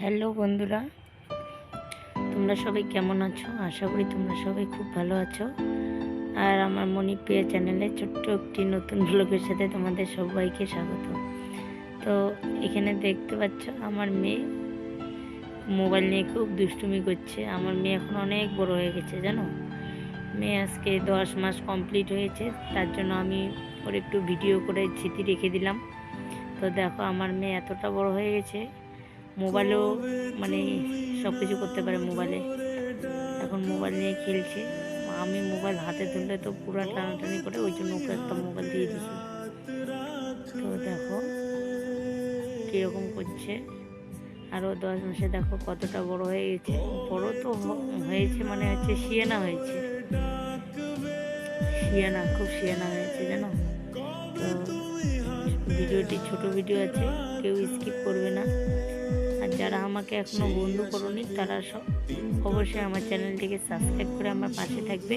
Hello বন্ধুরা, তোমরা সবাই কেমন আছো? আশা করি তোমরা সবাই খুব ভালো আছো। আর আমার মনি প্রিয়া চ্যানেলে ছোট্ট একটি নতুন ব্লগের সাথে তোমাদের সবাইকে স্বাগত। তো এখানে দেখতে পাচ্ছ, আমার মেয়ে মোবাইল নিয়ে খুব দুষ্টুমি করছে। আমার মেয়ে এখন অনেক বড় হয়ে গেছে, জানো? মেয়ে আজকে দশ মাস কমপ্লিট হয়েছে, তার জন্য আমি ওর একটু ভিডিও করে স্মৃতি রেখে দিলাম। তো দেখো, আমার মেয়ে এতটা বড় হয়ে গেছে। মোবাইলেও মানে সব কিছু করতে পারে মোবাইলে। এখন মোবাইল নিয়ে খেলছে। আমি মোবাইল হাতে ধরলে তো পুরো টানাটানি করে, ওই জন্য ওকে একটা মোবাইল দিয়ে দিছি। তো দেখো কীরকম করছে। আরও দশ মাসে দেখো কতটা বড় হয়ে গেছে বড় তো হয়েছে মানে হচ্ছে শিয়ানা হয়েছে। শিয়ানা, খুব শিয়ানা হয়েছে জানো? তো ভিডিওটি ছোট ভিডিও আছে, কেউ স্কিপ করবে না। আর যারা আমাকে এখনও বন্ধু করনি, তারা অবশ্যই আমার চ্যানেলটিকে সাবস্ক্রাইব করে আমার পাশে থাকবে।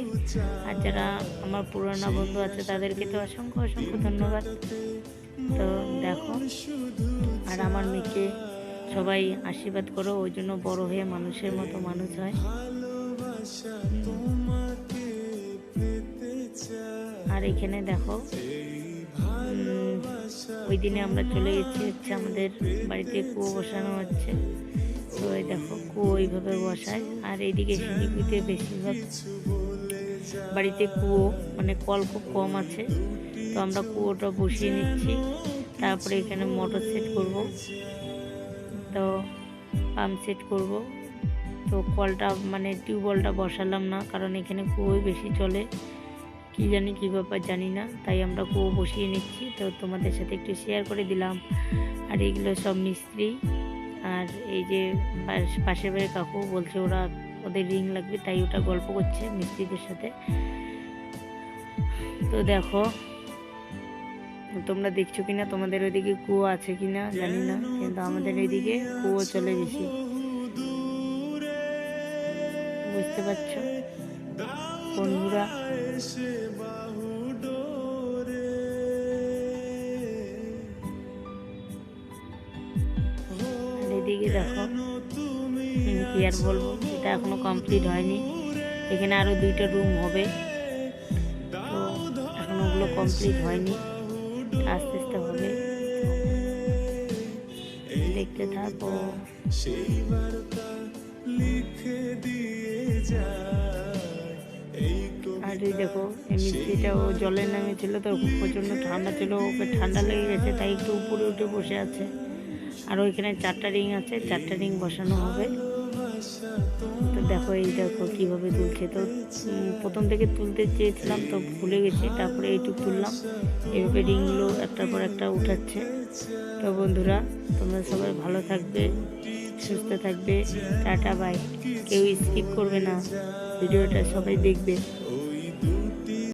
আর যারা আমার পুরোনো বন্ধু আছে, তাদেরকে তো অসংখ্য অসংখ্য ধন্যবাদ। তো দেখো, আর আমার মেয়েকে সবাই আশীর্বাদ করো, ওই জন্য বড় হয়ে মানুষের মতো মানুষ হয়। আর এখানে দেখো ওই দিনে আমরা চলে গেছি হচ্ছে আমাদের বাড়িতে কুয়ো বসানো হচ্ছে। তো এই দেখো, কুয়ো এইভাবে বসায়। আর এইদিকে শিলিগুড়িতে বেশিরভাগ বাড়িতে কুয়ো মানে কল খুব কম আছে। তো আমরা কুয়োটা বসিয়ে নিচ্ছি। তারপরে এখানে মোটর সেট করব। তো পাম্প সেট করব। তো কলটা মানে টিউবওয়েলটা বসালাম না, কারণ এখানে কুয়োই বেশি চলে। কি জানি, কী ব্যাপার জানি না। তাই আমরা কুয়ো বসিয়ে নিচ্ছি। তো তোমাদের সাথে একটু শেয়ার করে দিলাম। আর এগুলো সব মিস্ত্রি। আর এই যে পাশ- পাশের বাড়ির কাকু বলছে ওরা ওদের রিং লাগবে, তাই ওটা গল্প করছে মিস্ত্রিদের সাথে। তো দেখো, তোমরা দেখছ কিনা, তোমাদের ওইদিকে কুয়ো আছে কিনা জানি না। কিন্তু আমাদের এইদিকে কুয়ো চলে বেশি বুঝতে পারছ? বন্ধুরা। এদিকে দেখো কি আর বলব, এটা এখনও কমপ্লিট হয়নি। এখানে আরও দুইটা রুম হবে। তো এখন ওগুলো কমপ্লিট হয়নি। আস্তে আস্তে হবে। দেখতে থাকো। আর এই দেখো, এই মিস্ত্রিটা ও জলে নেমেছিল তো, প্রচণ্ড ঠান্ডা ছিল, ওকে ঠান্ডা লেগে গেছে, তাই একটু উপরে উঠে বসে আছে। আর ওইখানে চারটা রিং আছে, চারটা রিং বসানো হবে। তো দেখো, এই দেখো কীভাবে তুলছে। তো প্রথম থেকে তুলতে চেয়েছিলাম, তো ভুলে গেছি, তারপরে এইটুক তুললাম। এইভাবে রিংগুলো একটার পর একটা উঠাচ্ছে। তো বন্ধুরা, তোমরা সবাই ভালো থাকবে। সুস্থ থাকবে টাটা বাই কেউ স্কিপ করবে না। ভিডিওটা সবাই দেখবে।